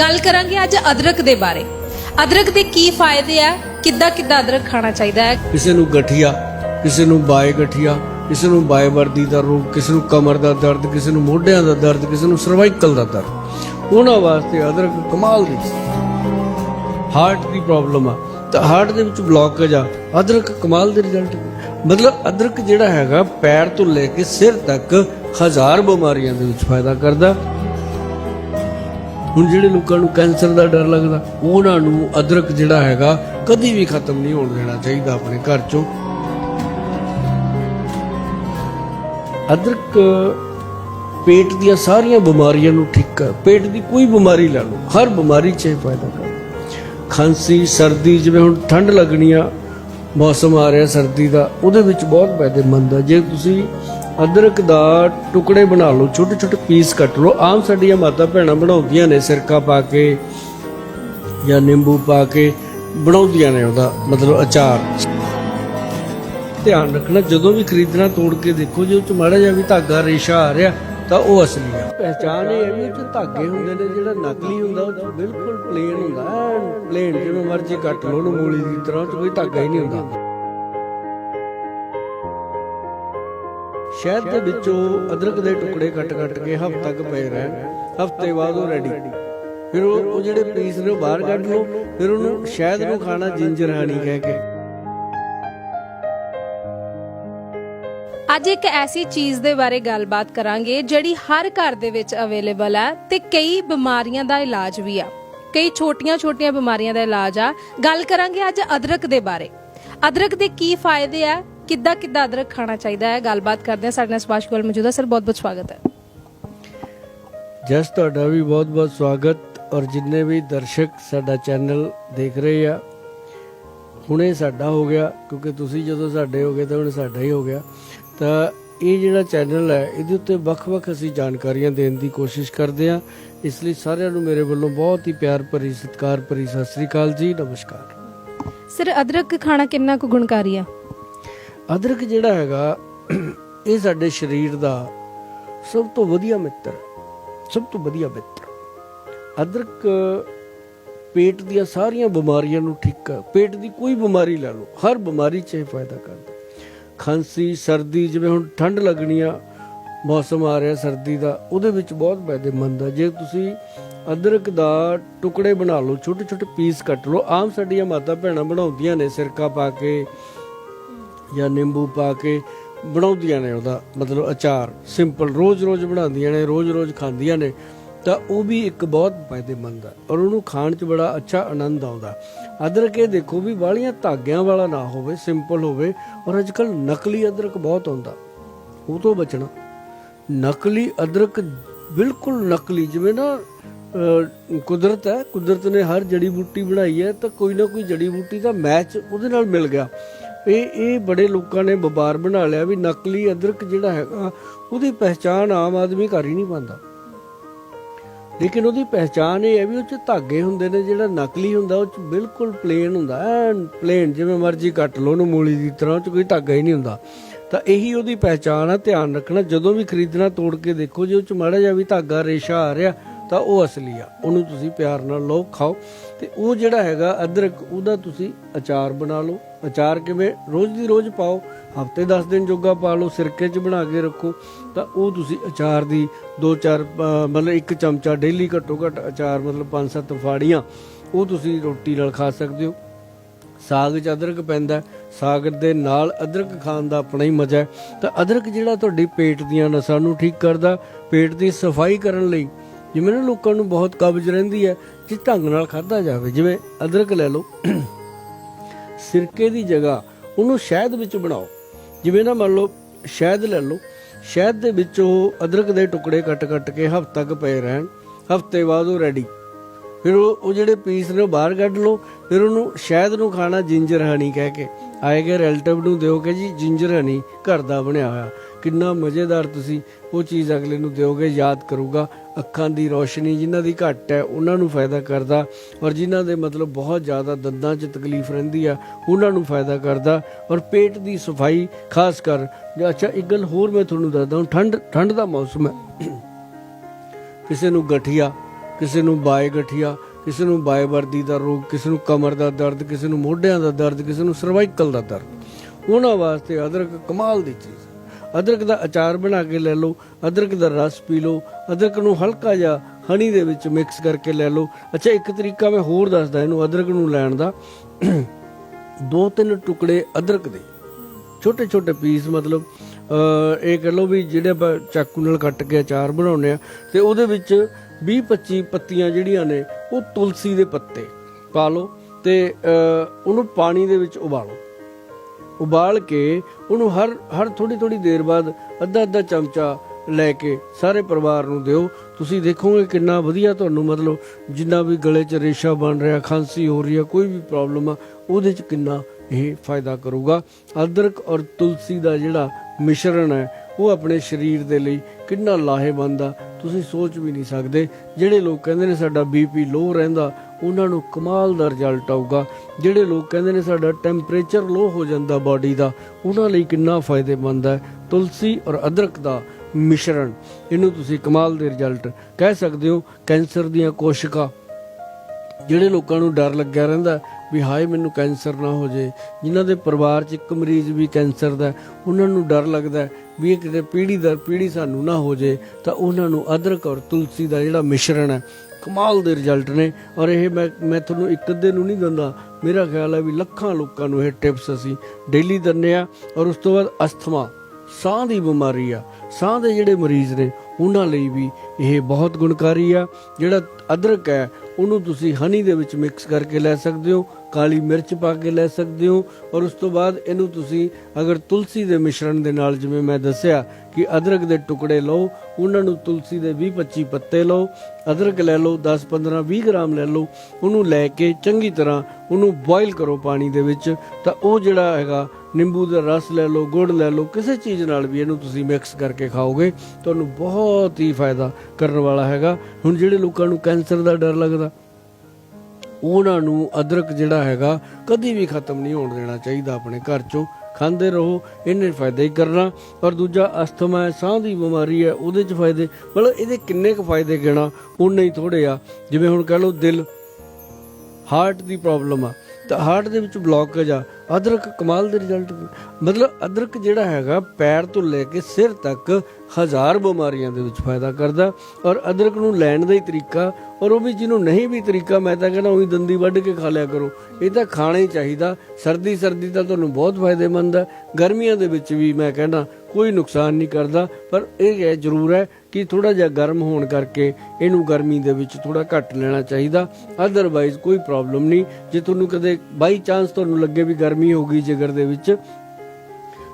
ਗੱਲ ਕਰਾਂਗੇ ਅੱਜ ਅਦਰਕ ਦੇ ਬਾਰੇ। ਅਦਰਕ ਦੇ ਕੀ ਫਾਇਦੇ ਆ? ਕਿੱਦਾਂ ਕਿੱਦਾਂ ਅਦਰਕ ਖਾਣਾ ਚਾਹੀਦਾ ਹੈ? ਕਿਸੇ ਨੂੰ ਗਠੀਆ, ਕਿਸੇ ਨੂੰ ਬਾਏ ਗਠੀਆ, ਕਿਸੇ ਨੂੰ ਬਾਏ ਵਰਦੀ ਦਾ ਰੋਗ, ਕਿਸੇ ਨੂੰ ਕਮਰ ਦਾ ਦਰਦ, ਕਿਸੇ ਨੂੰ ਮੋਢਿਆਂ ਦਾ ਦਰਦ, ਕਿਸੇ ਨੂੰ ਸਰਵਾਈਕਲ ਦਾ ਦਰਦ। ਉਹਨਾਂ ਵਾਸਤੇ ਅਦਰਕ ਕਮਾਲ ਦੀ ਹਾਰਟ ਦੀ ਪ੍ਰੋਬਲਮ ਆ। ਤਾਂ ਹਾਰਟ ਦੇ ਵਿੱਚ ਬਲੌਕੇਜ ਆ। ਅਦਰਕ ਕਮਾਲ ਦੇ ਰਿਜ਼ਲਟ ਮਤਲਬ ਅਦਰਕ ਜਿਹੜਾ ਹੈਗਾ ਪੈਰ ਤੋਂ ਲੈ ਕੇ ਸਿਰ ਤੱਕ ਹਜ਼ਾਰ ਬਿਮਾਰੀਆਂ ਦੇ ਵਿੱਚ ਫਾਇਦਾ ਕਰਦਾ। ਹੁਣ ਜਿਹੜੇ ਲੋਕਾਂ ਨੂੰ ਕੈਂਸਰ ਦਾ ਡਰ ਲੱਗਦਾ, ਉਹਨਾਂ ਨੂੰ ਅਦਰਕ ਜਿਹੜਾ ਹੈਗਾ ਕਦੀ ਵੀ ਖਤਮ ਨਹੀਂ ਹੋਣ ਦੇਣਾ ਚਾਹੀਦਾ ਆਪਣੇ ਘਰ ਚੋਂ। ਅਦਰਕ ਪੇਟ ਦੀਆਂ ਸਾਰੀਆਂ ਬਿਮਾਰੀਆਂ ਨੂੰ ਠੀਕ ਕਰ, ਪੇਟ ਦੀ ਕੋਈ ਬਿਮਾਰੀ ਲੈ ਲਓ, ਹਰ ਬਿਮਾਰੀ 'ਚ ਇਹ ਫਾਇਦਾ ਕਰਦਾ ਖਾਂਸੀ, ਸਰਦੀ, ਜਿਵੇਂ ਹੁਣ ਠੰਡ ਲੱਗਣੀ ਆ, ਮੌਸਮ ਆ ਰਿਹਾ ਸਰਦੀ ਦਾ, ਉਹਦੇ ਵਿੱਚ ਬਹੁਤ ਫਾਇਦੇਮੰਦ ਆ। ਜੇ ਤੁਸੀਂ ਅਦਰਕ ਦਾ ਟੁਕੜੇ ਬਣਾ ਲਓ ਛੋਟੇ ਛੋਟੇ ਪੀਸ ਕੱਟ ਲਓ। ਆਮ ਸਾਡੀਆਂ ਮਾਤਾ ਭੈਣਾਂ ਬਣਾਉਂਦੀਆਂ ਨੇ ਸਿਰਕਾ ਪਾ ਕੇ ਜਾਂ ਨਿੰਬੂ ਪਾ ਕੇ, ਬਣਾਉਂਦੀਆਂ ਨੇ ਉਹਦਾ ਮਤਲਬ ਅਚਾਰ। ਧਿਆਨ ਰੱਖਣਾ, ਜਦੋਂ ਵੀ ਖਰੀਦਣਾ ਤੋੜ ਕੇ ਦੇਖੋ, ਜੇ ਉਹ ਚ ਮਾੜਾ ਜਿਹਾ ਵੀ ਧਾਗਾ, ਰੇਸ਼ਾ ਆ ਰਿਹਾ, ਤਾਂ ਉਹ ਅਸਲੀ ਆ। ਪਹਿਚਾਨ ਇਹ ਹੈ ਵੀ ਉਹ ਧਾਗੇ ਹੁੰਦੇ ਨੇ, ਜਿਹੜਾ ਨਕਲੀ ਹੁੰਦਾ, ਉਹ ਬਿਲਕੁਲ ਪਲੇਨ ਹੁੰਦਾ, ਐਨ ਪਲੇਨ ਜਿਵੇਂ ਮਰਜ਼ੀ ਕੱਟ ਲਓ, ਉਹਨੂੰ ਮੂਲੀ ਦੀ ਤਰ੍ਹਾਂ ਉਹ 'ਚ ਕੋਈ ਧਾਗਾ ਹੀ ਨਹੀਂ ਹੁੰਦਾ। ਸ਼ਹਿਦ ਦੇ ਵਿੱਚੋਂ ਅਦਰਕ ਦੇ ਟੁਕੜੇ ਕੱਟ-ਕੱਟ ਕੇ ਹਫ਼ਤਾ ਤੱਕ ਪਏ ਰਹਿਣ, ਹਫ਼ਤੇ ਬਾਅਦ ਉਹ ਰੈਡੀ ਫਿਰ ਉਹ ਜਿਹੜੇ ਪੀਸ ਨੇ ਬਾਹਰ ਕੱਢ ਲਓ, ਫਿਰ ਉਹਨੂੰ ਸ਼ਹਿਦ ਨੂੰ ਖਾਣਾ ਜਿੰਜਰ ਹਾਨੀ ਕਹਿ ਕੇ। ਅੱਜ ਇੱਕ ਐਸੀ ਚੀਜ਼ ਦੇ ਬਾਰੇ ਗੱਲਬਾਤ ਕਰਾਂਗੇ, ਜਿਹੜੀ ਹਰ ਘਰ ਦੇ ਵਿੱਚ ਅਵੇਲੇਬਲ ਹੈ ਤੇ ਕਈ ਬਿਮਾਰੀਆਂ ਦਾ ਇਲਾਜ ਵੀ ਆ। ਕਈ ਛੋਟੀਆਂ-ਛੋਟੀਆਂ ਬਿਮਾਰੀਆਂ ਦਾ ਇਲਾਜ ਆ। ਗੱਲ ਕਰਾਂਗੇ ਅੱਜ ਅਦਰਕ ਦੇ ਬਾਰੇ। ਅਦਰਕ ਦੇ ਕੀ ਫਾਇਦੇ ਆ ਕਿੱਦਾਂ ਕਿੱਦਾਂ ਅਦਰਕ ਖਾਣਾ ਚਾਹੀਦਾ ਹੈ? ਗੱਲਬਾਤ ਕਰਦੇ ਹਾਂ। ਸਾਡੇ ਨਾਲ ਸੁਭਾਸ਼ ਗੋਲ ਮੌਜੂਦ ਹੈ। ਸਰ ਬਹੁਤ-ਬਹੁਤ ਸਵਾਗਤ ਹੈ। ਜਸ ਤੁਹਾਡਾ ਵੀ ਬਹੁਤ-ਬਹੁਤ ਸਵਾਗਤ ਔਰ ਜਿੰਨੇ ਵੀ ਦਰਸ਼ਕ ਸਾਡਾ ਚੈਨਲ ਦੇਖ ਰਹੇ ਆ ਹੁਣੇ ਸਾਡਾ ਹੋ ਗਿਆ ਕਿਉਂਕਿ ਤੁਸੀਂ ਜਦੋਂ ਸਾਡੇ ਹੋ ਗਏ ਤਾਂ ਹੁਣ ਸਾਡਾ ਹੀ ਹੋ ਗਿਆ। ਤਾਂ ਇਹ ਜਿਹੜਾ ਚੈਨਲ ਹੈ ਇਹਦੇ ਉੱਤੇ ਵੱਖ-ਵੱਖ ਅਸੀਂ ਜਾਣਕਾਰੀਆਂ ਦੇਣ ਦੀ ਕੋਸ਼ਿਸ਼ ਕਰਦੇ ਆ ਇਸ ਲਈ ਸਾਰਿਆਂ ਨੂੰ ਮੇਰੇ ਵੱਲੋਂ ਬਹੁਤ ਹੀ ਪਿਆਰ ਭਰੀ ਸਤਿਕਾਰ ਭਰੀ ਸਤਿ ਸ੍ਰੀ ਅਕਾਲ ਜੀ। ਨਮਸਕਾਰ। ਸਰ ਅਦਰਕ ਖਾਣਾ ਕਿੰਨਾ ਕੁ ਗੁਣਕਾਰੀ ਆ? ਅਦਰਕ ਜਿਹੜਾ ਹੈਗਾ, ਇਹ ਸਾਡੇ ਸਰੀਰ ਦਾ ਸਭ ਤੋਂ ਵਧੀਆ ਮਿੱਤਰ ਸਭ ਤੋਂ ਵਧੀਆ ਮਿੱਤਰ ਅਦਰਕ ਪੇਟ ਦੀਆਂ ਸਾਰੀਆਂ ਬਿਮਾਰੀਆਂ ਨੂੰ ਠੀਕ ਕਰ, ਪੇਟ ਦੀ ਕੋਈ ਬਿਮਾਰੀ ਲੈ ਲਓ, ਹਰ ਬਿਮਾਰੀ 'ਚ ਇਹ ਫਾਇਦਾ ਕਰਦਾ ਖਾਂਸੀ, ਸਰਦੀ, ਜਿਵੇਂ ਹੁਣ ਠੰਡ ਲੱਗਣੀ ਆ, ਮੌਸਮ ਆ ਰਿਹਾ ਸਰਦੀ ਦਾ, ਉਹਦੇ ਵਿੱਚ ਬਹੁਤ ਫਾਇਦੇਮੰਦ ਆ। ਜੇ ਤੁਸੀਂ ਅਦਰਕ ਦਾ ਟੁਕੜੇ ਬਣਾ ਲਓ ਛੋਟੇ ਛੋਟੇ ਪੀਸ ਕੱਟ ਲਓ, ਆਮ ਸਾਡੀਆਂ ਮਾਤਾ ਭੈਣਾਂ ਬਣਾਉਂਦੀਆਂ ਨੇ ਸਿਰਕਾ ਪਾ ਕੇ ਜਾਂ ਨਿੰਬੂ ਪਾ ਕੇ ਬਣਾਉਂਦੀਆਂ ਨੇ ਉਹਦਾ ਮਤਲਬ ਅਚਾਰ। ਸਿੰਪਲ ਰੋਜ਼-ਰੋਜ਼ ਬਣਾਉਂਦੀਆਂ ਨੇ, ਰੋਜ਼-ਰੋਜ਼ ਖਾਂਦੀਆਂ ਨੇ। ਤਾਂ ਉਹ ਵੀ ਇੱਕ ਬਹੁਤ ਫਾਇਦੇਮੰਦ ਹੈ ਔਰ ਉਹਨੂੰ ਖਾਣ 'ਚ ਬੜਾ ਅੱਛਾ ਆਨੰਦ ਆਉਂਦਾ। ਅਦਰਕ ਇਹ ਦੇਖੋ ਵੀ ਵਾਲੀਆਂ ਧਾਗਿਆਂ ਵਾਲਾ ਨਾ ਹੋਵੇ ਸਿੰਪਲ ਹੋਵੇ ਔਰ ਅੱਜਕੱਲ ਨਕਲੀ ਅਦਰਕ ਬਹੁਤ ਆਉਂਦਾ। ਉਹ ਤੋਂ ਬਚਣਾ। ਨਕਲੀ ਅਦਰਕ ਬਿਲਕੁਲ ਨਕਲੀ, ਜਿਵੇਂ ਨਾ ਕੁਦਰਤ ਹੈ, ਕੁਦਰਤ ਨੇ ਹਰ ਜੜੀ ਬੂਟੀ ਬਣਾਈ ਹੈ ਤਾਂ ਕੋਈ ਨਾ ਕੋਈ ਜੜੀ ਬੂਟੀ ਦਾ ਮੈਚ ਉਹਦੇ ਨਾਲ ਮਿਲ ਗਿਆ। ਇਹ ਇਹ ਬੜੇ ਲੋਕਾਂ ਨੇ ਵਪਾਰ ਬਣਾ ਲਿਆ ਵੀ ਨਕਲੀ ਅਦਰਕ ਜਿਹੜਾ ਹੈਗਾ, ਉਹਦੀ ਪਹਿਚਾਣ ਆਮ ਆਦਮੀ ਕਰ ਹੀ ਨਹੀਂ ਪਾਉਂਦਾ। ਲੇਕਿਨ ਉਹਦੀ ਪਹਿਚਾਣ ਇਹ ਹੈ ਵੀ ਉਹ ਚ ਧਾਗੇ ਹੁੰਦੇ ਨੇ, ਜਿਹੜਾ ਨਕਲੀ ਹੁੰਦਾ, ਉਹ ਚ ਬਿਲਕੁਲ ਪਲੇਨ ਹੁੰਦਾ, ਐਨ ਪਲੇਨ ਜਿਵੇਂ ਮਰਜ਼ੀ ਕੱਟ ਲਓ, ਉਹਨੂੰ ਮੂਲੀ ਦੀ ਤਰ੍ਹਾਂ, ਉਹ ਚ ਕੋਈ ਧਾਗਾ ਹੀ ਨਹੀਂ ਹੁੰਦਾ। ਤਾਂ ਇਹੀ ਉਹਦੀ ਪਹਿਚਾਣ ਆ, ਧਿਆਨ ਰੱਖਣਾ, ਜਦੋਂ ਵੀ ਖਰੀਦਣਾ, ਤੋੜ ਕੇ ਦੇਖੋ, ਜੇ ਉਹ ਚ ਮਾੜਾ ਜਿਹਾ ਵੀ ਧਾਗਾ, ਰੇਸ਼ਾ ਆ ਰਿਹਾ ਤਾਂ ਉਹ ਅਸਲੀ ਆ। ਉਹਨੂੰ ਤੁਸੀਂ ਪਿਆਰ ਨਾਲ ਲਓ, ਖਾਓ। ਤੇ ਉਹ ਜਿਹੜਾ ਹੈਗਾ ਅਦਰਕ, ਉਹਦਾ ਤੁਸੀਂ ਅਚਾਰ ਬਣਾ ਲਓ। ਅਚਾਰ ਕਿਵੇਂ? ਰੋਜ਼ ਦੀ ਰੋਜ਼ ਪਾਓ। ਹਫ਼ਤੇ 10 ਦਿਨ ਜੋਗਾ ਪਾ ਲਓ, ਸਿਰਕੇ 'ਚ ਬਣਾ ਕੇ ਰੱਖੋ। ਤਾਂ ਉਹ ਤੁਸੀਂ ਅਚਾਰ ਦੀ 2-4 ਮਤਲਬ ਇੱਕ ਚਮਚਾ ਡੇਲੀ ਘੱਟੋ ਘੱਟ ਅਚਾਰ, ਮਤਲਬ 5-7 ਫਾੜੀਆਂ, ਉਹ ਤੁਸੀਂ ਰੋਟੀ ਨਾਲ ਖਾ ਸਕਦੇ ਹੋ। ਸਾਗ 'ਚ ਅਦਰਕ ਪੈਂਦਾ ਸਾਗ ਦੇ ਨਾਲ ਅਦਰਕ ਖਾਣ ਦਾ ਆਪਣਾ ਹੀ ਮਜ਼ਾ ਹੈ। ਤਾਂ ਅਦਰਕ ਜਿਹੜਾ ਤੁਹਾਡੀ ਪੇਟ ਦੀਆਂ ਨਸਾਂ ਨੂੰ ਠੀਕ ਕਰਦਾ, ਪੇਟ ਦੀ ਸਫ਼ਾਈ ਕਰਨ ਲਈ ਜਿਵੇਂ ਨਾ ਲੋਕਾਂ ਨੂੰ ਬਹੁਤ ਕਬਜ਼ ਰਹਿੰਦੀ ਹੈ ਜਿਸ ਢੰਗ ਨਾਲ ਖਾਦਾ ਜਾਵੇ, ਜਿਵੇਂ ਅਦਰਕ ਲੈ ਲਓ, ਸਿਰਕੇ ਦੀ ਜਗ੍ਹਾ ਉਹਨੂੰ ਸ਼ਹਿਦ ਵਿੱਚ ਬਣਾਓ। ਜਿਵੇਂ ਨਾ ਮੰਨ ਲਓ, ਸ਼ਹਿਦ ਲੈ ਲਓ, ਸ਼ਹਿਦ ਦੇ ਵਿੱਚ ਉਹ ਅਦਰਕ ਦੇ ਟੁਕੜੇ ਕੱਟ-ਕੱਟ ਕੇ ਹਫ਼ਤਾ ਤੱਕ ਪਏ ਰਹਿਣ, ਹਫ਼ਤੇ ਬਾਅਦ ਉਹ ਰੈਡੀ ਫਿਰ ਉਹ ਜਿਹੜੇ ਪੀਸ ਨੇ ਉਹ ਬਾਹਰ ਕੱਢ ਲਓ, ਫਿਰ ਉਹਨੂੰ ਸ਼ਹਿਦ ਨੂੰ ਖਾਣਾ ਜਿੰਜਰ ਹਨੀ ਕਹਿ ਕੇ। ਆਏਗੇ ਰਿਲੇਟਿਵ ਨੂੰ ਦਿਓ ਕਿ ਜੀ ਜਿੰਜਰ ਹਨੀ ਘਰ ਦਾ ਬਣਿਆ ਹੋਇਆ। ਕਿੰਨਾ ਮਜ਼ੇਦਾਰ ਤੁਸੀਂ ਉਹ ਚੀਜ਼ ਅਗਲੇ ਨੂੰ ਦਿਓਗੇ, ਯਾਦ ਕਰੂਗਾ। ਅੱਖਾਂ ਦੀ ਰੋਸ਼ਨੀ ਜਿਨ੍ਹਾਂ ਦੀ ਘੱਟ ਹੈ, ਉਹਨਾਂ ਨੂੰ ਫਾਇਦਾ ਕਰਦਾ। ਔਰ ਜਿਨ੍ਹਾਂ ਦੇ ਮਤਲਬ ਬਹੁਤ ਜ਼ਿਆਦਾ ਦੰਦਾਂ 'ਚ ਤਕਲੀਫ ਰਹਿੰਦੀ ਆ, ਉਹਨਾਂ ਨੂੰ ਫਾਇਦਾ ਕਰਦਾ। ਔਰ ਪੇਟ ਦੀ ਸਫ਼ਾਈ ਖਾਸ ਕਰ, ਅੱਛਾ, ਇੱਕ ਗੱਲ ਹੋਰ ਮੈਂ ਤੁਹਾਨੂੰ ਦੱਸਦਾ ਹਾਂ, ਠੰਡ ਠੰਡ ਦਾ ਮੌਸਮ ਹੈ। ਕਿਸੇ ਨੂੰ ਗਠੀਆ, ਕਿਸੇ ਨੂੰ ਬਾਏ ਗਠੀਆ, ਕਿਸੇ ਨੂੰ ਬਾਏ ਵਰਦੀ ਦਾ ਰੋਗ, ਕਿਸੇ ਨੂੰ ਕਮਰ ਦਾ ਦਰਦ, ਕਿਸੇ ਨੂੰ ਮੋਢਿਆਂ ਦਾ ਦਰਦ, ਕਿਸੇ ਨੂੰ ਸਰਵਾਈਕਲ ਦਾ ਦਰਦ। ਉਹਨਾਂ ਵਾਸਤੇ ਅਦਰਕ ਕਮਾਲ ਦੀ ਚੀਜ਼ ਅਦਰਕ ਦਾ ਅਚਾਰ ਬਣਾ ਕੇ ਲੈ ਲਓ, ਅਦਰਕ ਦਾ ਰਸ ਪੀ ਲਓ, ਅਦਰਕ ਨੂੰ ਹਲਕਾ ਜਿਹਾ ਹਨੀ ਦੇ ਵਿੱਚ ਮਿਕਸ ਕਰਕੇ ਲੈ ਲਓ। ਅੱਛਾ, ਇੱਕ ਤਰੀਕਾ ਮੈਂ ਹੋਰ ਦੱਸਦਾ ਇਹਨੂੰ, ਅਦਰਕ ਨੂੰ ਲੈਣ ਦਾ। ਦੋ ਤਿੰਨ ਟੁਕੜੇ ਅਦਰਕ ਦੇ। ਛੋਟੇ ਛੋਟੇ ਪੀਸ ਮਤਲਬ ਇਹ ਕਹ ਲਓ ਵੀ ਜਿਹੜੇ ਆਪਾਂ ਚਾਕੂ ਨਾਲ ਕੱਟ ਕੇ ਅਚਾਰ ਬਣਾਉਂਦੇ ਆ ਤੇ ਉਹਦੇ ਵਿੱਚ 20 25 ਪੱਤੀਆਂ ਜਿਹੜੀਆਂ ਨੇ, ਉਹ ਤੁਲਸੀ ਦੇ ਪੱਤੇ ਪਾ ਲਓ ਤੇ ਉਹਨੂੰ ਪਾਣੀ ਦੇ ਵਿੱਚ ਉਬਾਲੋ। ਉਬਾਲ ਕੇ ਉਹਨੂੰ ਹਰ ਹਰ ਥੋੜੀ ਥੋੜੀ ਦੇਰ ਬਾਅਦ ਅੱਧਾ ਅੱਧਾ ਚਮਚਾ ਲੈ ਕੇ ਸਾਰੇ ਪਰਿਵਾਰ ਨੂੰ ਦਿਓ। ਤੁਸੀਂ ਦੇਖੋਗੇ ਕਿੰਨਾ ਵਧੀਆ ਤੁਹਾਨੂੰ ਮਤਲਬ ਜਿੰਨਾ ਵੀ ਗਲੇ 'ਚ ਰੇਸ਼ਾ ਬਣ ਰਿਹਾ, ਖਾਂਸੀ ਹੋ ਰਹੀ ਹੈ ਕੋਈ ਵੀ ਪ੍ਰੋਬਲਮ ਆ, ਉਹਦੇ 'ਚ ਕਿੰਨਾ ਇਹ ਫਾਇਦਾ ਕਰੂਗਾ। ਅਦਰਕ ਔਰ ਤੁਲਸੀ ਦਾ ਜਿਹੜਾ ਮਿਸ਼ਰਣ ਹੈ, ਉਹ ਆਪਣੇ ਸਰੀਰ ਦੇ ਲਈ ਕਿੰਨਾ ਲਾਹੇਵੰਦ ਆ। ਤੁਸੀਂ ਸੋਚ ਵੀ ਨਹੀਂ ਸਕਦੇ। ਜਿਹੜੇ ਲੋਕ ਕਹਿੰਦੇ ਨੇ ਸਾਡਾ ਬੀਪੀ ਲੋ ਰਹਿੰਦਾ ਉਹਨਾਂ ਨੂੰ ਕਮਾਲ ਦਾ ਰਿਜ਼ਲਟ ਆਊਗਾ। ਜਿਹੜੇ ਲੋਕ ਕਹਿੰਦੇ ਨੇ ਸਾਡਾ ਟੈਂਪਰੇਚਰ ਲੋ ਹੋ ਜਾਂਦਾ ਬਾਡੀ ਦਾ, ਉਹਨਾਂ ਲਈ ਕਿੰਨਾ ਫਾਇਦੇਮੰਦ ਹੈ? ਤੁਲਸੀ ਔਰ ਅਦਰਕ ਦਾ ਮਿਸ਼ਰਣ, ਇਹਨੂੰ ਤੁਸੀਂ ਕਮਾਲ ਦੇ ਰਿਜ਼ਲਟ ਕਹਿ ਸਕਦੇ ਹੋ। ਕੈਂਸਰ ਦੀਆਂ ਕੋਸ਼ਿਕਾ। ਜਿਹੜੇ ਲੋਕਾਂ ਨੂੰ ਡਰ ਲੱਗਿਆ ਰਹਿੰਦਾ ਵੀ ਹਾਏ, ਮੈਨੂੰ ਕੈਂਸਰ ਨਾ ਹੋ ਜੇ ਜਿਨ੍ਹਾਂ ਦੇ ਪਰਿਵਾਰ 'ਚ ਇੱਕ ਮਰੀਜ਼ ਵੀ ਕੈਂਸਰ ਦਾ ਉਹਨਾਂ ਨੂੰ ਡਰ ਲੱਗਦਾ ਵੀ ਇਹ ਕਿਤੇ ਪੀੜੀ ਦਰ ਪੀੜੀ ਸਾਨੂੰ ਨਾ ਹੋ ਜੇ ਤਾਂ ਉਹਨਾਂ ਨੂੰ ਅਦਰਕ ਔਰ ਤੁਲਸੀ ਦਾ ਜਿਹੜਾ ਮਿਸ਼ਰਣ ਹੈ ਕਮਾਲ ਦੇ ਰਿਜ਼ਲਟ ਨੇ ਔਰ ਇਹ ਮੈਂ ਮੈਂ ਤੁਹਾਨੂੰ ਇੱਕ ਅੱਧੇ ਨੂੰ ਨਹੀਂ ਦਿੰਦਾ। ਮੇਰਾ ਖਿਆਲ ਹੈ ਵੀ ਲੱਖਾਂ ਲੋਕਾਂ ਨੂੰ ਇਹ ਟਿਪਸ ਅਸੀਂ ਡੇਲੀ ਦਿੰਨੇ ਆ ਔਰ ਉਸ ਤੋਂ ਬਾਅਦ ਅਸਥਮਾ, ਸਾਹ ਦੀ ਬਿਮਾਰੀ ਆ। ਸਾਹ ਦੇ ਜਿਹੜੇ ਮਰੀਜ਼ ਨੇ, ਉਹਨਾਂ ਲਈ ਵੀ ਇਹ ਬਹੁਤ ਗੁਣਕਾਰੀ ਆ। ਜਿਹੜਾ ਅਦਰਕ ਹੈ, ਉਹਨੂੰ ਤੁਸੀਂ ਹਨੀ ਦੇ ਵਿੱਚ ਮਿਕਸ ਕਰਕੇ ਲੈ ਸਕਦੇ ਹੋ। ਕਾਲੀ ਮਿਰਚ ਪਾ ਕੇ ਲੈ ਸਕਦੇ ਹੋ ਔਰ ਉਸ ਤੋਂ ਬਾਅਦ ਇਹਨੂੰ ਤੁਸੀਂ ਅਗਰ ਤੁਲਸੀ ਦੇ ਮਿਸ਼ਰਣ ਦੇ ਨਾਲ ਜਿਵੇਂ ਮੈਂ ਦੱਸਿਆ ਕਿ ਅਦਰਕ ਦੇ ਟੁਕੜੇ ਲਓ, ਉਹਨਾਂ ਨੂੰ ਤੁਲਸੀ ਦੇ 20 25 ਪੱਤੇ ਲਓ, ਅਦਰਕ ਲੈ ਲਓ 10 15 20 ਗ੍ਰਾਮ ਲੈ ਲਓ, ਉਹਨੂੰ ਲੈ ਕੇ ਚੰਗੀ ਤਰ੍ਹਾਂ ਉਹਨੂੰ ਬੋਇਲ ਕਰੋ ਪਾਣੀ ਦੇ ਵਿੱਚ, ਤਾਂ ਉਹ ਜਿਹੜਾ ਹੈਗਾ ਨਿੰਬੂ ਦਾ ਰਸ ਲੈ ਲਓ, ਗੁੜ ਲੈ ਲਓ, ਕਿਸੇ ਚੀਜ਼ ਨਾਲ ਵੀ ਇਹਨੂੰ ਤੁਸੀਂ ਮਿਕਸ ਕਰਕੇ ਖਾਓਗੇ, ਤੁਹਾਨੂੰ ਬਹੁਤ ਹੀ ਫਾਇਦਾ ਕਰਨ ਵਾਲਾ ਹੈਗਾ। ਹੁਣ ਜਿਹੜੇ ਲੋਕਾਂ ਨੂੰ ਕੈਂਸਰ ਦਾ ਡਰ ਲੱਗਦਾ ਉਹਨਾਂ ਨੂੰ ਅਦਰਕ ਜਿਹੜਾ ਹੈਗਾ ਕਦੀ ਵੀ ਖਤਮ ਨਹੀਂ ਹੋਣ ਦੇਣਾ ਚਾਹੀਦਾ ਆਪਣੇ ਘਰ ਚੋਂ। ਖਾਂਦੇ ਰਹੋ ਇਹਨੇ ਫਾਇਦਾ ਹੀ ਕਰਨਾ। ਔਰ ਦੂਜਾ ਅਸਥਮਾ ਹੈ, ਸਾਹ ਦੀ ਬਿਮਾਰੀ ਹੈ, ਉਹਦੇ ਚ ਫਾਇਦੇ। ਮਤਲਬ ਇਹਦੇ ਕਿੰਨੇ ਕੁ ਫਾਇਦੇ ਗਿਣਾ ਉਨੇ ਹੀ ਥੋੜੇ ਆ। ਜਿਵੇਂ ਹੁਣ ਕਹ ਲਓ ਦਿਲ ਹਾਰਟ ਦੀ ਪ੍ਰੋਬਲਮ ਆ। ਤਾਂ ਹਾਰਟ ਦੇ ਵਿੱਚ ਬਲੌਕੇਜ ਆ ਅਦਰਕ, ਕਮਾਲ ਦੇ ਰਿਜ਼ਲਟ ਮਤਲਬ ਅਦਰਕ ਜਿਹੜਾ ਹੈਗਾ ਪੈਰ ਤੋਂ ਲੈ ਕੇ ਸਿਰ ਤੱਕ ਹਜ਼ਾਰ ਬਿਮਾਰੀਆਂ ਦੇ ਵਿੱਚ ਫਾਇਦਾ ਕਰਦਾ ਔਰ ਅਦਰਕ ਨੂੰ ਲੈਣ ਦਾ ਹੀ ਤਰੀਕਾ ਔਰ ਉਹ ਵੀ ਜਿਹਨੂੰ ਨਹੀਂ ਵੀ ਤਰੀਕਾ, ਮੈਂ ਤਾਂ ਕਹਿੰਦਾ ਉਹੀ ਦੰਦੀ ਵੱਢ ਕੇ ਖਾ ਲਿਆ ਕਰੋ। ਇਹ ਤਾਂ ਖਾਣਾ ਹੀ ਚਾਹੀਦਾ। ਸਰਦੀ ਸਰਦੀ ਤਾਂ ਤੁਹਾਨੂੰ ਬਹੁਤ ਫਾਇਦੇਮੰਦ ਹੈ ਗਰਮੀਆਂ ਦੇ ਵਿੱਚ ਵੀ ਮੈਂ ਕਹਿੰਦਾ ਕੋਈ ਨੁਕਸਾਨ ਨਹੀਂ ਕਰਦਾ, ਪਰ ਇਹ ਹੈ, ਜ਼ਰੂਰ ਹੈ ਕਿ ਥੋੜਾ ਜਿਹਾ ਗਰਮ ਹੋਣ ਕਰਕੇ ਇਹਨੂੰ ਗਰਮੀ ਦੇ ਵਿੱਚ ਥੋੜਾ ਘੱਟ ਲੈਣਾ ਚਾਹੀਦਾ। ਅਦਰਵਾਈਜ਼ ਕੋਈ ਪ੍ਰੋਬਲਮ ਨਹੀਂ। ਜੇ ਤੁਹਾਨੂੰ ਕਦੇ ਬਾਈ ਚਾਂਸ ਤੁਹਾਨੂੰ ਲੱਗੇ ਵੀ ਗਰਮੀ ਹੋ ਗਈ ਜਿਗਰ ਦੇ ਵਿੱਚ,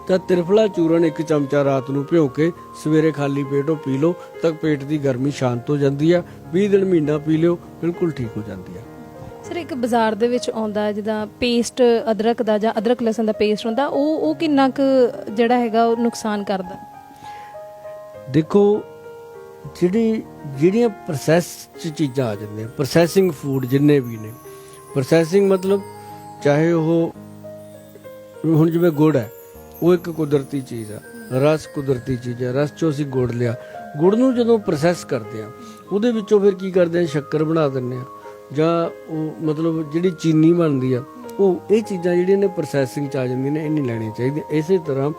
ਤਾਂ ਤਿਰਫਲਾ ਚੂਰਨ ਇੱਕ ਚਮਚਾ ਰਾਤ ਨੂੰ ਭਿਓ ਕੇ ਸਵੇਰੇ ਖਾਲੀ ਪੇਟ ਉਹ ਪੀ ਲਓ, ਤਾਂ ਪੇਟ ਦੀ ਗਰਮੀ ਸ਼ਾਂਤ ਹੋ ਜਾਂਦੀ ਆ। 20 ਦਿਨ ਮਹੀਨਾ ਪੀ ਲਿਓ, ਬਿਲਕੁਲ ਠੀਕ ਹੋ ਜਾਂਦੀ ਆ। ਸਰ, ਇੱਕ ਬਾਜ਼ਾਰ ਦੇ ਵਿੱਚ ਆਉਂਦਾ ਜਿੱਦਾਂ ਪੇਸਟ ਅਦਰਕ ਦਾ ਜਾਂ ਅਦਰਕ ਲਸਣ ਦਾ ਪੇਸਟ ਹੁੰਦਾ, ਉਹ ਉਹ ਕਿੰਨਾ ਕੁ ਜਿਹੜਾ ਹੈਗਾ ਉਹ ਨੁਕਸਾਨ ਕਰਦਾ? ਦੇਖੋ, ਜਿਹੜੀ, ਜਿਹੜੀਆਂ ਪ੍ਰੋਸੈਸ ਚ ਚੀਜ਼ਾਂ ਆ ਜਾਂਦੀਆਂ ਪ੍ਰੋਸੈਸਿੰਗ ਫੂਡ ਜਿੰਨੇ ਵੀ ਨੇ ਪ੍ਰੋਸੈਸਿੰਗ ਮਤਲਬ ਚਾਹੇ ਉਹ, ਹੁਣ ਜਿਵੇਂ ਗੁੜ ਹੈ, ਉਹ ਇੱਕ ਕੁਦਰਤੀ ਚੀਜ਼ ਆ, ਰਸ ਕੁਦਰਤੀ ਚੀਜ਼ ਹੈ ਰਸ ਚੋਂ ਅਸੀਂ ਗੁੜ ਲਿਆ, ਗੁੜ ਨੂੰ ਜਦੋਂ ਪ੍ਰੋਸੈਸ ਕਰਦੇ ਆ, ਉਹਦੇ ਵਿੱਚੋਂ ਫਿਰ ਕੀ ਕਰਦੇ ਆ, ਸ਼ੱਕਰ ਬਣਾ ਦਿੰਦੇ ਆ। ਜਾਂ ਉਹ ਮਤਲਬ ਜਿਹੜੀ ਚੀਨੀ ਬਣਦੀ ਆ, ਉਹ ਇਹ ਚੀਜ਼ਾਂ ਜਿਹੜੀਆਂ ਨੇ ਪ੍ਰੋਸੈਸਿੰਗ ਚ ਆ ਜਾਂਦੀਆਂ ਨੇ, ਇਹ ਨਹੀਂ ਲੈਣੀਆਂ ਚਾਹੀਦੀਆਂ। ਇਸੇ ਤਰ੍ਹਾਂ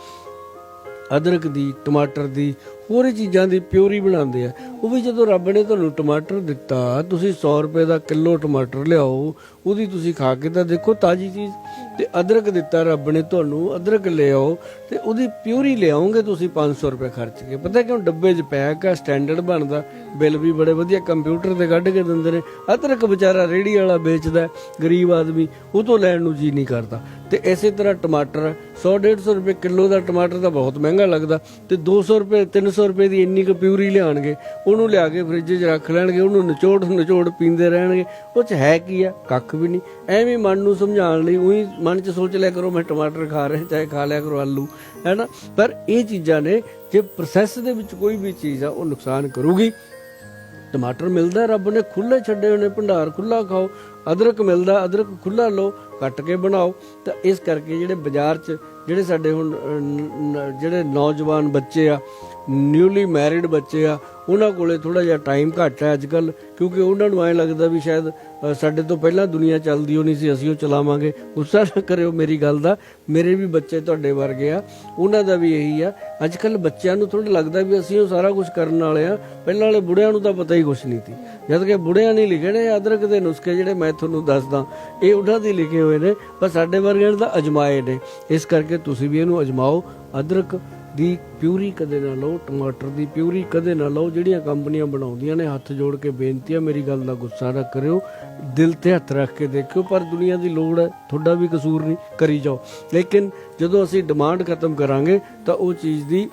ਅਦਰਕ ਦੀ, ਟਮਾਟਰ ਦੀ, ਹੋਰ ਚੀਜ਼ਾਂ ਦੀ ਪਿਓਰੀ ਬਣਾਉਂਦੇ ਆ। ਉਹ ਵੀ ਜਦੋਂ ਰੱਬ ਨੇ ਤੁਹਾਨੂੰ ਟਮਾਟਰ ਦਿੱਤਾ, ਤੁਸੀਂ 100 ਰੁਪਏ ਦਾ ਕਿਲੋ ਟਮਾਟਰ ਲਿਆਓ, ਉਹਦੀ ਤੁਸੀਂ ਖਾ ਕੇ ਤਾਂ ਦੇਖੋ ਤਾਜੀ ਚੀਜ਼। ਤੇ ਅਦਰਕ ਦਿੱਤਾ ਰੱਬ ਨੇ ਤੁਹਾਨੂੰ, ਅਦਰਕ ਲਿਆਓ ਤੇ ਉਹਦੀ ਪਿਓਰੀ ਲਿਆਓਗੇ ਤੁਸੀਂ 500 ਰੁਪਏ ਖਰਚ ਕੇ। ਪਤਾ ਕਿਉਂ ਡੱਬੇ 'ਚ ਪੈਕ ਆ, ਸਟੈਂਡਰਡ ਬਣਦਾ, ਬਿੱਲ ਵੀ ਬੜੇ ਵਧੀਆ ਕੰਪਿਊਟਰ ਤੇ ਕੱਢ ਕੇ ਦਿੰਦੇ ਨੇ। ਅਦਰਕ ਵਿਚਾਰਾ ਰੇੜੀ ਵਾਲਾ ਵੇਚਦਾ, ਗਰੀਬ ਆਦਮੀ, ਉਹ ਤੋਂ ਲੈਣ ਨੂੰ ਜੀ ਨਹੀਂ ਕਰਦਾ। ਤੇ ਇਸੇ ਤਰ੍ਹਾਂ ਟਮਾਟਰ 100 150 ਰੁਪਏ ਕਿਲੋ ਦਾ ਟਮਾਟਰ ਤਾਂ ਬਹੁਤ ਮਹਿੰਗਾ ਲੱਗਦਾ ਤੇ 200 ਰੁਪਏ 300 ਰੁਪਏ ਦੀ ਇੰਨੀ ਕੁ ਪਿਊਰੀ ਲਿਆਣਗੇ, ਉਹਨੂੰ ਲਿਆ ਕੇ ਫ੍ਰਿਜ 'ਚ ਰੱਖ ਲੈਣਗੇ, ਉਹਨੂੰ ਨਿਚੋੜ ਨਿਚੋੜ ਪੀਂਦੇ ਰਹਿਣਗੇ। ਉਹ 'ਚ ਹੈ ਕੀ ਆ? ਕੱਖ ਵੀ ਨਹੀਂ। ਐਵੇਂ ਮਨ ਨੂੰ ਸਮਝਾਉਣ ਲਈ ਉਹੀ ਮਨ 'ਚ ਸੋਚ ਲਿਆ ਕਰੋ, ਮੈਂ ਟਮਾਟਰ ਖਾ ਰਿਹਾ, ਚਾਹੇ ਖਾ ਲਿਆ ਕਰੋ ਆਲੂ, ਹੈਨਾ? ਪਰ ਇਹ ਚੀਜ਼ਾਂ ਨੇ, ਜੇ ਪ੍ਰੋਸੈਸ ਦੇ ਵਿੱਚ ਕੋਈ ਵੀ ਚੀਜ਼ ਆ, ਉਹ ਨੁਕਸਾਨ ਕਰੂਗੀ। ਟਮਾਟਰ ਮਿਲਦਾ, ਰੱਬ ਨੇ ਖੁੱਲੇ ਛੱਡੇ ਹੋਣੇ ਭੰਡਾਰ ਖੁੱਲਾ ਖਾਓ, ਅਦਰਕ ਮਿਲਦਾ, ਅਦਰਕ ਖੁੱਲਾ ਲਓ ਕੱਟ ਕੇ ਬਣਾਓ। ਤਾਂ ਇਸ ਕਰਕੇ ਜਿਹੜੇ ਬਾਜ਼ਾਰ 'ਚ, ਜਿਹੜੇ ਸਾਡੇ ਹੁਣ ਜਿਹੜੇ ਨੌਜਵਾਨ ਬੱਚੇ ਆ ਨਿਊਲੀ ਮੈਰਿਡ ਬੱਚੇ ਆ, ਉਹਨਾਂ ਕੋਲੇ ਥੋੜਾ ਜਿਹਾ ਟਾਈਮ ਘੱਟ ਹੈ ਅੱਜਕੱਲ, ਕਿਉਂਕਿ ਉਹਨਾਂ ਨੂੰ ਐ ਲੱਗਦਾ ਵੀ ਸ਼ਾਇਦ ਸਾਡੇ ਤੋਂ ਪਹਿਲਾਂ ਦੁਨੀਆ ਚੱਲਦੀ ਹੋਣੀ ਸੀ, ਅਸੀਂ ਉਹ ਚਲਾਵਾਂਗੇ। ਗੁੱਸਾ ਨਾ ਕਰਿਓ ਮੇਰੀ ਗੱਲ ਦਾ, ਮੇਰੇ ਵੀ ਬੱਚੇ ਤੁਹਾਡੇ ਵਰਗੇ ਆ, ਉਹਨਾਂ ਦਾ ਵੀ ਇਹੀ ਆ। ਅੱਜਕੱਲ ਬੱਚਿਆਂ ਨੂੰ ਥੋੜਾ ਲੱਗਦਾ ਵੀ ਅਸੀਂ ਉਹ ਸਾਰਾ ਕੁਝ ਕਰਨ ਵਾਲੇ ਆ, ਪਹਿਲਾਂ ਵਾਲੇ ਬੁੜਿਆਂ ਨੂੰ ਤਾਂ ਪਤਾ ਹੀ ਕੁਝ ਨਹੀਂ ਸੀ। ਜਦ ਕਿ ਬੁੜਿਆਂ ਨੇ ਲਿਖੇ ਨੇ ਅਦਰਕ ਦੇ ਨੁਸਖੇ ਜਿਹੜੇ ਮੈਂ ਤੁਹਾਨੂੰ ਦੱਸਦਾ, ਇਹ ਉਹਨਾਂ ਦੇ ਲਿਖੇ ਹੋਏ ਨੇ, ਪਰ ਸਾਡੇ ਵਰਗਿਆਂ ਨੇ ਤਾਂ ਅਜਮਾਏ ਨੇ। ਇਸ ਕਰਕੇ ਤੁਸੀਂ ਵੀ ਇਹਨੂੰ ਅਜਮਾਓ, ਅਦਰਕ ਦੀ ਪਿਊਰੀ ਕਦੇ ਨਾ ਲਓ, ਟਮਾਟਰ ਦੀ ਪਿਊਰੀ ਕਦੇ ਨਾ ਲਓ, ਜਿਹੜੀਆਂ ਕੰਪਨੀਆਂ ਬਣਾਉਂਦੀਆਂ ਨੇ, ਹੱਥ ਜੋੜ ਕੇ ਬੇਨਤੀ ਹੈ ਮੇਰੀ ਗੱਲ ਦਾ ਗੁੱਸਾ ਨਾ ਕਰਿਓ, ਦਿਲ ਤੇ ਹੱਥ ਰੱਖ ਕੇ ਦੇਖਿਓ, ਪਰ ਦੁਨੀਆ ਦੀ ਲੋੜ ਹੈ, ਤੁਹਾਡਾ ਵੀ ਕਸੂਰ ਨਹੀਂ, ਕਰੀ ਜਾਓ। ਲੇਕਿਨ ਜਦੋਂ ਅਸੀਂ ਡਿਮਾਂਡ ਖਤਮ ਕਰਾਂਗੇ, ਤਾਂ ਉਹ ਚੀਜ਼ ਦੀ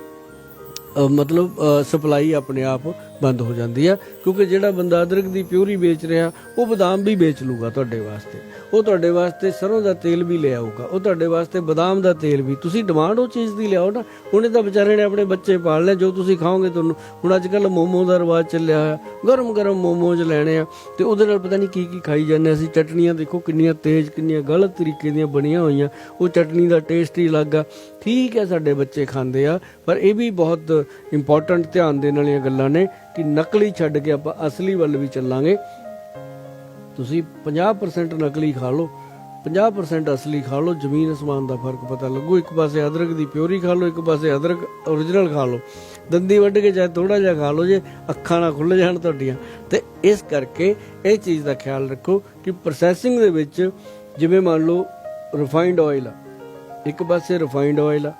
ਮਤਲਬ ਸਪਲਾਈ ਆਪਣੇ ਆਪ ਬੰਦ ਹੋ ਜਾਂਦੀ ਆ, ਕਿਉਂਕਿ ਜਿਹੜਾ ਬੰਦਾ ਅਦਰਕ ਦੀ ਪਿਊਰੀ ਵੇਚ ਰਿਹਾ, ਉਹ ਬਦਾਮ ਵੀ ਵੇਚ ਲੂਗਾ ਤੁਹਾਡੇ ਵਾਸਤੇ। ਉਹ ਤੁਹਾਡੇ ਵਾਸਤੇ ਸਰੋਂ ਦਾ ਤੇਲ ਵੀ ਲੈ ਆਊਗਾ, ਉਹ ਤੁਹਾਡੇ ਵਾਸਤੇ ਬਦਾਮ ਦਾ ਤੇਲ ਵੀ। ਤੁਸੀਂ ਡਿਮਾਂਡ ਉਹ ਚੀਜ਼ ਦੀ ਲਿਆਓ ਨਾ ਉਹਨੇ ਤਾਂ ਵਿਚਾਰੇ ਨੇ ਆਪਣੇ ਬੱਚੇ ਪਾਲ ਲਏ, ਜੋ ਤੁਸੀਂ ਖਾਓਗੇ ਤੁਹਾਨੂੰ। ਹੁਣ ਅੱਜ ਕੱਲ ਮੋਮੋ ਦਾ ਰਿਵਾਜ ਚੱਲਿਆ ਹੋਇਆ ਗਰਮ ਗਰਮ ਮੋਮੋਜ਼ ਲੈਣੇ ਆ, ਤੇ ਉਹਦੇ ਨਾਲ ਪਤਾ ਨਹੀਂ ਕੀ ਕੀ ਖਾਈ ਜਾਂਦੇ ਅਸੀਂ। ਚਟਨੀਆਂ ਦੇਖੋ ਕਿੰਨੀਆਂ ਤੇਜ਼, ਕਿੰਨੀਆਂ ਗਲਤ ਤਰੀਕੇ ਦੀਆਂ ਬਣੀਆਂ ਹੋਈਆਂ। ਉਹ ਚਟਨੀ ਦਾ ਟੇਸਟ ਹੀ ਅਲੱਗ ਆ। ਠੀਕ ਹੈ ਸਾਡੇ ਬੱਚੇ ਖਾਂਦੇ ਆ, ਪਰ ਇਹ ਵੀ ਬਹੁਤ ਇੰਪੋਰਟੈਂਟ ਧਿਆਨ ਦੇਣ ਵਾਲੀਆਂ ਗੱਲਾਂ ਨੇ। ਕਿ ਨਕਲੀ ਛੱਡ ਕੇ ਆਪਾਂ ਅਸਲੀ ਵੱਲ ਵੀ ਚੱਲਾਂਗੇ। ਤੁਸੀਂ 50% ਨਕਲੀ ਖਾ ਲਓ 50% ਅਸਲੀ ਖਾ ਲਓ, ਜ਼ਮੀਨ ਅਸਮਾਨ ਦਾ ਫ਼ਰਕ ਪਤਾ ਲੱਗੂ। ਇੱਕ ਪਾਸੇ ਅਦਰਕ ਦੀ ਪਿਓਰੀ ਖਾ ਲਓ, ਇੱਕ ਪਾਸੇ ਅਦਰਕ origignal ਖਾ ਲਓ। ਦੰਦੀ ਵੱਢ ਕੇ ਚਾਹੇ ਥੋੜਾ ਜਿਹਾ ਖਾ ਲਓ ਜੇ ਅੱਖਾਂ ਨਾ ਖੁੱਲ ਜਾਣ ਤੁਹਾਡੀਆਂ। ਤੇ ਇਸ ਕਰਕੇ ਇਹ ਚੀਜ਼ ਦਾ ਖਿਆਲ ਰੱਖੋ ਕਿ ਪ੍ਰੋਸੈਸਿੰਗ ਦੇ ਵਿੱਚ ਜਿਵੇਂ ਮੰਨ ਲਓ ਰਿਫਾਈਨਡ ਆਇਲ ਆ, ਇੱਕ ਪਾਸੇ ਰਿਫਾਈਨਡ ਆਇਲ ਆ,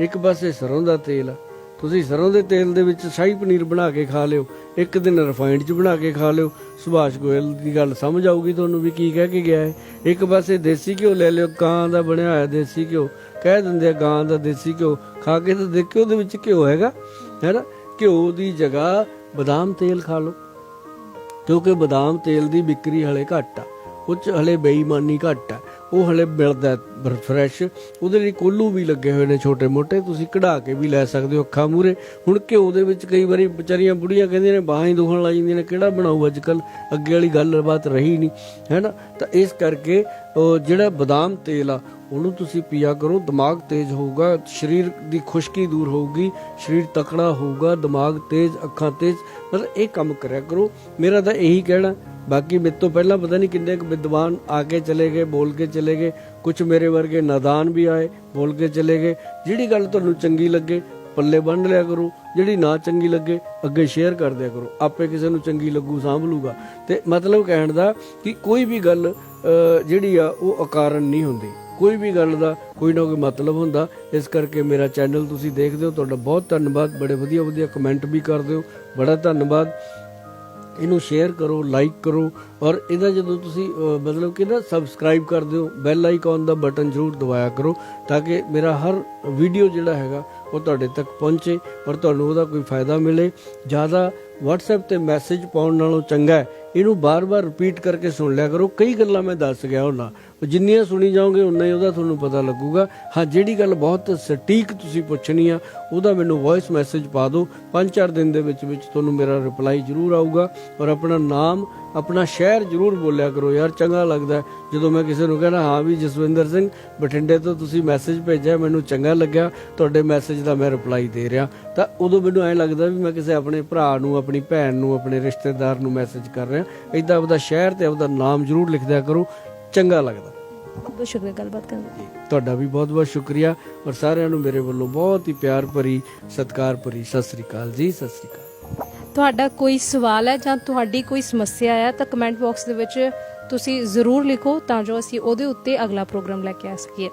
ਇੱਕ ਪਾਸੇ ਸਰੋਂ ਦਾ ਤੇਲ ਆ। ਤੁਸੀਂ ਸਰੋਂ ਦੇ ਤੇਲ ਦੇ ਵਿੱਚ ਸ਼ਾਹੀ ਪਨੀਰ ਬਣਾ ਕੇ ਖਾ ਲਿਓ, ਇੱਕ ਦਿਨ ਰਿਫਾਈਨਡ ਚ ਬਣਾ ਕੇ ਖਾ ਲਿਓ। ਸੁਭਾਸ਼ ਗੋਇਲ ਦੀ ਗੱਲ ਸਮਝ ਆਊਗੀ ਤੁਹਾਨੂੰ ਵੀ ਕੀ ਕਹਿ ਕੇ ਗਿਆ ਹੈ। ਇੱਕ ਪਾਸੇ ਦੇਸੀ ਘਿਓ ਲੈ ਲਿਓ, ਗਾਂ ਦਾ ਬਣਿਆ ਹੋਇਆ ਦੇਸੀ ਘਿਓ। ਕਹਿ ਦਿੰਦੇ ਆ ਗਾਂ ਦਾ ਦੇਸੀ ਘਿਓ, ਖਾ ਕੇ ਤਾਂ ਦੇਖਿਓ ਉਹਦੇ ਵਿੱਚ ਘਿਓ ਹੈਗਾ। ਹੈਨਾ ਘਿਓ ਦੀ ਜਗ੍ਹਾ ਬਦਾਮ ਤੇਲ ਖਾ ਲਓ। ਕਿਉਂਕਿ ਬਦਾਮ ਤੇਲ ਦੀ ਵਿਕਰੀ ਹਲੇ ਘੱਟ ਆ। ਉਹ 'ਚ ਹਲੇ ਬੇਈਮਾਨੀ ਘੱਟ ਆ। ਉਹ ਹਲੇ ਮਿਲਦਾ ਫਰੈਸ਼ ਉਹਦੇ ਲਈ ਕੋਲੂ ਵੀ ਲੱਗੇ ਹੋਏ ਨੇ ਛੋਟੇ ਮੋਟੇ, ਤੁਸੀਂ ਕਢਾ ਕੇ ਵੀ ਲੈ ਸਕਦੇ ਹੋ ਅੱਖਾਂ ਮੂਰੇ ਹੁਣ ਘਿਓ ਦੇ ਵਿੱਚ ਕਈ ਵਾਰੀ ਵਿਚਾਰੀਆਂ ਬੁੜੀਆਂ ਕਹਿੰਦੀਆਂ ਨੇ, ਬਾਹਾਂ ਹੀ ਦੁਖਣ ਲੱਗ ਜਾਂਦੀਆਂ ਨੇ, ਕਿਹੜਾ ਬਣਾਊ ਅੱਜ ਅੱਗੇ ਵਾਲੀ ਗੱਲਬਾਤ ਰਹੀ ਨਹੀਂ, ਹੈਨਾ? ਤਾਂ ਇਸ ਕਰਕੇ ਜਿਹੜਾ ਬਦਾਮ ਤੇਲ ਆ, ਉਹਨੂੰ ਤੁਸੀਂ ਪੀਆ ਕਰੋ, ਦਿਮਾਗ ਤੇਜ਼ ਹੋਊਗਾ, ਸਰੀਰ ਦੀ ਖੁਸ਼ਕੀ ਦੂਰ ਹੋਊਗੀ, ਸਰੀਰ ਤਕੜਾ ਹੋਊਗਾ, ਦਿਮਾਗ ਤੇਜ਼, ਅੱਖਾਂ ਤੇਜ਼। ਮਤਲਬ ਇਹ ਕੰਮ ਕਰਿਆ ਕਰੋ। ਮੇਰਾ ਤਾਂ ਇਹੀ ਕਹਿਣਾ ਬਾਕੀ ਮੇਰੇ ਤੋਂ ਪਹਿਲਾਂ ਪਤਾ ਨਹੀਂ ਕਿੰਨੇ ਕੁ ਵਿਦਵਾਨ ਆ ਕੇ ਚਲੇ ਗਏ, ਬੋਲ ਕੇ ਚਲੇ ਗਏ। ਕੁਝ ਮੇਰੇ ਵਰਗੇ ਨਾਦਾਨ ਵੀ ਆਏ, ਬੋਲ ਕੇ ਚਲੇ ਗਏ। ਜਿਹੜੀ ਗੱਲ ਤੁਹਾਨੂੰ ਚੰਗੀ ਲੱਗੇ, ਪੱਲੇ ਬੰਨ ਲਿਆ ਕਰੋ। ਜਿਹੜੀ ਨਾ ਚੰਗੀ ਲੱਗੇ, ਅੱਗੇ ਸ਼ੇਅਰ ਕਰ ਦਿਆ ਕਰੋ। ਆਪੇ ਕਿਸੇ ਨੂੰ ਚੰਗੀ ਲੱਗੂ, ਸਾਂਭ ਲੂਗਾ। ਤੇ ਮਤਲਬ ਕਹਿਣ ਦਾ ਕਿ ਕੋਈ ਵੀ ਗੱਲ ਜਿਹੜੀ ਆ, ਉਹ ਅਕਾਰਨ ਨਹੀਂ ਹੁੰਦੀ। ਕੋਈ ਵੀ ਗੱਲ ਦਾ ਕੋਈ ਨਾ ਕੋਈ ਮਤਲਬ ਹੁੰਦਾ। ਇਸ ਕਰਕੇ ਮੇਰਾ ਚੈਨਲ ਤੁਸੀਂ ਦੇਖਦੇ ਹੋ। ਤੁਹਾਡਾ ਬਹੁਤ ਧੰਨਵਾਦ। ਬੜੇ ਵਧੀਆ ਵਧੀਆ ਕਮੈਂਟ ਵੀ ਕਰਦੇ ਹੋ। ਬੜਾ ਧੰਨਵਾਦ। ਇਹਨੂੰ ਸ਼ੇਅਰ ਕਰੋ ਲਾਈਕ ਕਰੋ ਔਰ ਇਹਦਾ ਜਦੋਂ ਤੁਸੀਂ ਮਤਲਬ ਕਿ ਨਾ ਸਬਸਕ੍ਰਾਈਬ ਕਰ ਦਿਓ ਬੈਲ ਆਈਕਨ ਦਾ ਬਟਨ ਜ਼ਰੂਰ ਦਬਾਇਆ ਕਰੋ ਤਾਂ ਕਿ ਮੇਰਾ ਹਰ ਵੀਡੀਓ ਜਿਹੜਾ ਹੈਗਾ ਉਹ ਤੁਹਾਡੇ ਤੱਕ ਪਹੁੰਚੇ ਔਰ ਤੁਹਾਨੂੰ ਉਹਦਾ ਕੋਈ ਫਾਇਦਾ ਮਿਲੇ। ਜ਼ਿਆਦਾ WhatsApp ਤੇ ਮੈਸੇਜ ਪਾਉਣ ਨਾਲੋਂ ਚੰਗਾ ਇਹਨੂੰ ਬਾਰ-ਬਾਰ ਰਿਪੀਟ ਕਰਕੇ ਸੁਣ ਲਿਆ ਕਰੋ। ਕਈ ਗੱਲਾਂ ਮੈਂ ਦੱਸ ਗਿਆ ਹੁਣਾ ਜਿੰਨੀਆਂ ਸੁਣੀ ਜਾਓਗੇ, ਉਨਾ ਹੀ ਉਹਦਾ ਤੁਹਾਨੂੰ ਪਤਾ ਲੱਗੂਗਾ। ਹਾਂ, ਜਿਹੜੀ ਗੱਲ ਬਹੁਤ ਸਟੀਕ ਤੁਸੀਂ ਪੁੱਛਣੀ ਆ, ਉਹਦਾ ਮੈਨੂੰ ਵੌਇਸ ਮੈਸੇਜ ਪਾ ਦਿਓ। 5-4 ਦਿਨ ਦੇ ਵਿੱਚ ਵਿੱਚ ਤੁਹਾਨੂੰ ਮੇਰਾ ਰਿਪਲਾਈ ਜ਼ਰੂਰ ਆਊਗਾ ਔਰ ਆਪਣਾ ਨਾਮ, ਆਪਣਾ ਸ਼ਹਿਰ ਜ਼ਰੂਰ ਬੋਲਿਆ ਕਰੋ। ਯਾਰ, ਚੰਗਾ ਲੱਗਦਾ ਜਦੋਂ ਮੈਂ ਕਿਸੇ ਨੂੰ ਕਹਿੰਦਾ ਹਾਂ ਵੀ ਜਸਵਿੰਦਰ ਸਿੰਘ, ਬਠਿੰਡੇ ਤੋਂ ਤੁਸੀਂ ਮੈਸੇਜ ਭੇਜਿਆ, ਮੈਨੂੰ ਚੰਗਾ ਲੱਗਿਆ, ਤੁਹਾਡੇ ਮੈਸੇਜ ਦਾ ਮੈਂ ਰਿਪਲਾਈ ਦੇ ਰਿਹਾ। ਤਾਂ ਉਦੋਂ ਮੈਨੂੰ ਐਂ ਲੱਗਦਾ ਵੀ ਮੈਂ ਕਿਸੇ ਆਪਣੇ ਭਰਾ ਨੂੰ, ਆਪਣੀ ਭੈਣ ਨੂੰ, ਆਪਣੇ ਰਿਸ਼ਤੇਦਾਰ ਨੂੰ ਮੈਸੇਜ ਕਰ ਰਿਹਾ। ਇਦਾਂ ਆਪਦਾ ਸ਼ਹਿਰ ਤੇ ਆਪਦਾ ਨਾਮ ਜ਼ਰੂਰ ਲਿਖ ਦਿਆ ਕਰੋ। ਚੰਗਾ ਲੱਗਦਾ। ਬਹੁਤ ਸ਼ੁਕਰੀਆ ਗੱਲਬਾਤ ਕਰਨ ਲਈ। ਤੁਹਾਡਾ ਵੀ ਬਹੁਤ ਬਹੁਤ ਸ਼ੁਕਰੀਆ ਔਰ ਸਾਰਿਆਂ ਨੂੰ ਮੇਰੇ ਵੱਲੋਂ ਬਹੁਤ ਹੀ ਪਿਆਰ ਭਰੀ ਸਤਿਕਾਰ ਭਰੀ ਸਤਿ ਸ੍ਰੀ ਅਕਾਲ ਜੀ ਸਤਿ ਸ੍ਰੀ ਅਕਾਲ। ਤੁਹਾਡਾ ਕੋਈ ਸਵਾਲ ਹੈ ਜਾਂ ਤੁਹਾਡੀ ਕੋਈ ਸਮੱਸਿਆ ਹੈ ਤਾਂ ਕਮੈਂਟ ਬਾਕਸ ਦੇ ਵਿੱਚ ਤੁਸੀਂ ਜ਼ਰੂਰ ਲਿਖੋ ਤਾਂ ਜੋ ਅਸੀਂ ਉਹਦੇ ਉੱਤੇ ਅਗਲਾ ਪ੍ਰੋਗਰਾਮ ਲੈ ਕੇ ਆ ਸਕੀਏ।